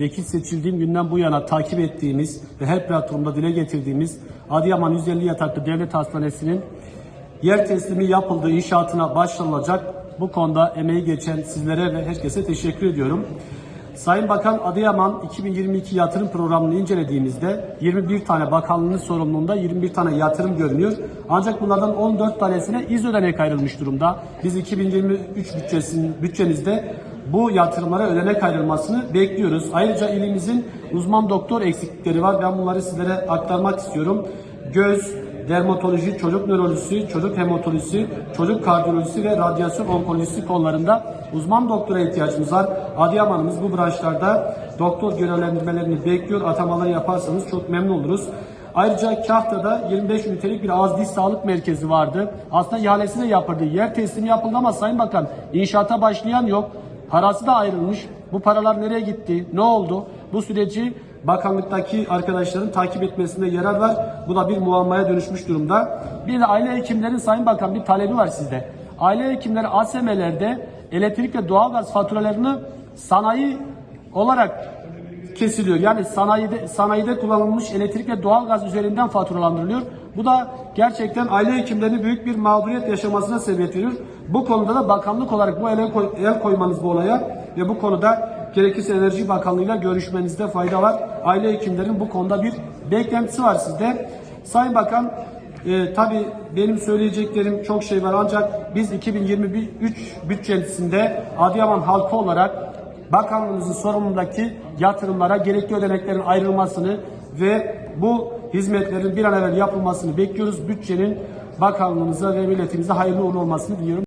vekil seçildiğim günden bu yana takip ettiğimiz ve her platformda dile getirdiğimiz Adıyaman 150 yataklı devlet hastanesinin yer teslimi yapıldığı inşaatına başlanılacak. Bu konuda emeği geçen sizlere ve herkese teşekkür ediyorum. Sayın Bakan Adıyaman 2022 yatırım programını incelediğimizde 21 tane bakanlığın sorumluluğunda 21 tane yatırım görünüyor. Ancak bunlardan 14 tanesine iz ödenek ayrılmış durumda. Biz 2023 bütçesinin bütçemizde bu yatırımlara ödenek ayrılmasını bekliyoruz. Ayrıca ilimizin uzman doktor eksiklikleri var. Ben bunları sizlere aktarmak istiyorum. Göz, dermatoloji, çocuk nörolojisi, çocuk hematolojisi, çocuk kardiyolojisi ve radyasyon onkolojisi konularında uzman doktora ihtiyacımız var. Adıyaman'ımız bu branşlarda doktor görevlendirmelerini bekliyor. Atamaları yaparsanız çok memnun oluruz. Ayrıca Kahta'da 25 ünitelik bir ağız diş sağlık merkezi vardı. Aslında ihalesi de yapıldı. Yer teslimi yapıldı ama Sayın Bakan inşaata başlayan yok. Parası da ayrılmış. Bu paralar nereye gitti? Ne oldu? Bu süreci bakanlıktaki arkadaşların takip etmesinde yarar var. Bu da bir muammaya dönüşmüş durumda. Bir de aile hekimlerin Sayın Bakan bir talebi var sizde. Aile hekimleri ASM'lerde elektrik ve doğalgaz faturalarını sanayi olarak kesiliyor. Yani sanayide sanayide kullanılmış elektrik ve doğalgaz üzerinden faturalandırılıyor. Bu da gerçekten aile hekimlerinin büyük bir mağduriyet yaşamasına sebebiyet veriyor. Bu konuda da bakanlık olarak bu ele koy, el koymanız bu olaya ve bu konuda gerekirse Enerji Bakanlığı'yla görüşmenizde fayda var. Aile hekimlerin bu konuda bir beklentisi var sizde. Sayın Bakan e, tabii benim söyleyeceklerim çok şey var ancak biz 2023 bütçesinde Adıyaman halkı olarak bakanlığımızın sorumluluğundaki yatırımlara gerekli ödeneklerin ayrılmasını ve bu hizmetlerin bir an evvel yapılmasını bekliyoruz. Bütçenin bakanlığımıza ve milletimize hayırlı uğurlu olmasını diliyorum.